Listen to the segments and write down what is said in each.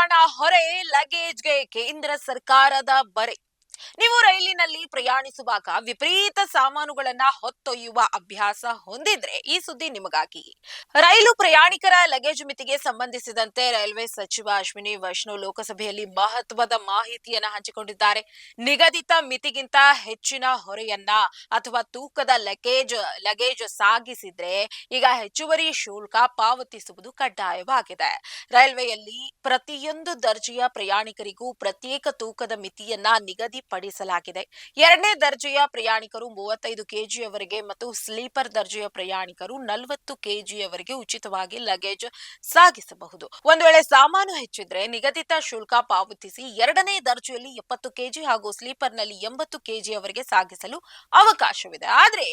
ಪ್ರಯಾಣ ಹೊರೆ ಲಗೇಜ್ಗೆ ಕೇಂದ್ರ ಸರ್ಕಾರದ ಬರೆ ನೀವು ರೈಲಿನಲ್ಲಿ ಪ್ರಯಾಣಿಸುವಾಗ ವಿಪರೀತ ಸಾಮಾನುಗಳನ್ನ ಹೊತ್ತೊಯ್ಯುವ ಅಭ್ಯಾಸ ಹೊಂದಿದ್ರೆ ಈ ಸುದ್ದಿ ನಿಮಗಾಗಿ. ರೈಲು ಪ್ರಯಾಣಿಕರ ಲಗೇಜ್ ಮಿತಿಗೆ ಸಂಬಂಧಿಸಿದಂತೆ ರೈಲ್ವೆ ಸಚಿವ ಅಶ್ವಿನಿ ವೈಷ್ಣವ್ ಲೋಕಸಭೆಯಲ್ಲಿ ಮಹತ್ವದ ಮಾಹಿತಿಯನ್ನ ಹಂಚಿಕೊಂಡಿದ್ದಾರೆ. ನಿಗದಿತ ಮಿತಿಗಿಂತ ಹೆಚ್ಚಿನ ಹೊರೆಯನ್ನ ಅಥವಾ ತೂಕದ ಲಗೇಜ್ ಲಗೇಜ್ ಸಾಗಿಸಿದ್ರೆ ಈಗ ಹೆಚ್ಚುವರಿ ಶುಲ್ಕ ಪಾವತಿಸುವುದು ಕಡ್ಡಾಯವಾಗಿದೆ. ರೈಲ್ವೆಯಲ್ಲಿ ಪ್ರತಿಯೊಂದು ದರ್ಜೆಯ ಪ್ರಯಾಣಿಕರಿಗೂ ಪ್ರತ್ಯೇಕ ತೂಕದ ಮಿತಿಯನ್ನ ನಿಗದಿಪಡಿಸಲಾಗಿದೆ ಎರಡನೇ ದರ್ಜೆಯ ಪ್ರಯಾಣಿಕರು ಮೂವತ್ತೈದು ಕೆಜಿಯವರೆಗೆ ಮತ್ತು ಸ್ಲೀಪರ್ ದರ್ಜೆಯ ಪ್ರಯಾಣಿಕರು ನಲವತ್ತು ಕೆಜಿಯವರೆಗೆ ಉಚಿತವಾಗಿ ಲಗೇಜ್ ಸಾಗಿಸಬಹುದು. ಒಂದು ವೇಳೆ ಸಾಮಾನು ಹೆಚ್ಚಿದ್ರೆ ನಿಗದಿತ ಶುಲ್ಕ ಪಾವತಿಸಿ ಎರಡನೇ ದರ್ಜೆಯಲ್ಲಿ ಎಪ್ಪತ್ತು ಕೆಜಿ ಹಾಗೂ ಸ್ಲೀಪರ್ನಲ್ಲಿ ಎಂಬತ್ತು ಕೆಜಿಯವರೆಗೆ ಸಾಗಿಸಲು ಅವಕಾಶವಿದೆ. ಆದರೆ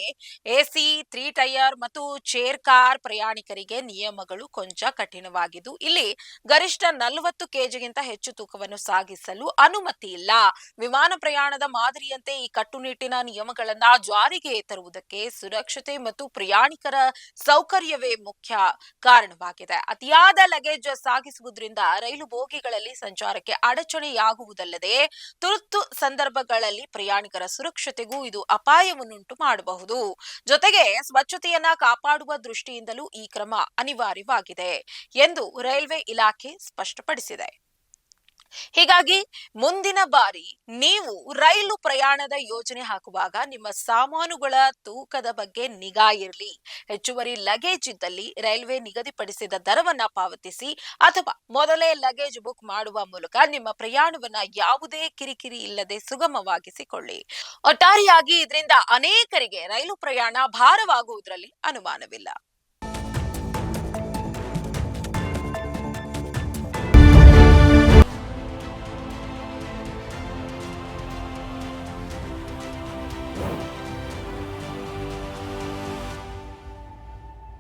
ಎಸಿ, ತ್ರೀ ಟೈರ್ ಮತ್ತು ಚೇರ್ ಕಾರ್ ಪ್ರಯಾಣಿಕರಿಗೆ ನಿಯಮಗಳು ಕೊಂಚ ಕಠಿಣವಾಗಿದ್ದು, ಇಲ್ಲಿ ಗರಿಷ್ಠ ನಲವತ್ತು ಕೆಜಿಗಿಂತ ಹೆಚ್ಚು ತೂಕವನ್ನು ಸಾಗಿಸಲು ಅನುಮತಿ ಇಲ್ಲ. ವಿಮಾನ ಪ್ರಯಾಣದ ಮಾದರಿಯಂತೆ ಈ ಕಟ್ಟುನಿಟ್ಟಿನ ನಿಯಮಗಳನ್ನ ಜಾರಿಗೆ ತರುವುದಕ್ಕೆ ಸುರಕ್ಷತೆ ಮತ್ತು ಪ್ರಯಾಣಿಕರ ಸೌಕರ್ಯವೇ ಮುಖ್ಯ ಕಾರಣವಾಗಿದೆ. ಅತಿಯಾದ ಲಗೇಜ್ ಸಾಗಿಸುವುದರಿಂದ ರೈಲು ಬೋಗಿಗಳಲ್ಲಿ ಸಂಚಾರಕ್ಕೆ ಅಡಚಣೆಯಾಗುವುದಲ್ಲದೆ ತುರ್ತು ಸಂದರ್ಭಗಳಲ್ಲಿ ಪ್ರಯಾಣಿಕರ ಸುರಕ್ಷತೆಗೂ ಇದು ಅಪಾಯವನ್ನುಂಟು ಮಾಡಬಹುದು. ಜೊತೆಗೆ ಸ್ವಚ್ಛತೆಯನ್ನ ಕಾಪಾಡುವ ದೃಷ್ಟಿಯಿಂದಲೂ ಈ ಕ್ರಮ ಅನಿವಾರ್ಯವಾಗಿದೆ ಎಂದು ರೈಲ್ವೆ ಇಲಾಖೆ ಸ್ಪಷ್ಟಪಡಿಸಿದೆ. ಹೀಗಾಗಿ ಮುಂದಿನ ಬಾರಿ ನೀವು ರೈಲು ಪ್ರಯಾಣದ ಯೋಜನೆ ಹಾಕುವಾಗ ನಿಮ್ಮ ಸಾಮಾನುಗಳ ತೂಕದ ಬಗ್ಗೆ ನಿಗಾ ಇರಲಿ. ಹೆಚ್ಚುವರಿ ಲಗೇಜ್ ಇದ್ದಲ್ಲಿ ರೈಲ್ವೆ ನಿಗದಿಪಡಿಸಿದ ದರವನ್ನ ಪಾವತಿಸಿ ಅಥವಾ ಮೊದಲೇ ಲಗೇಜ್ ಬುಕ್ ಮಾಡುವ ಮೂಲಕ ನಿಮ್ಮ ಪ್ರಯಾಣವನ್ನ ಯಾವುದೇ ಕಿರಿಕಿರಿ ಇಲ್ಲದೆ ಸುಗಮವಾಗಿಸಿಕೊಳ್ಳಿ. ಒಟ್ಟಾರೆಯಾಗಿ ಇದರಿಂದ ಅನೇಕರಿಗೆ ರೈಲು ಪ್ರಯಾಣ ಭಾರವಾಗುವುದರಲ್ಲಿ ಅನುಮಾನವಿಲ್ಲ.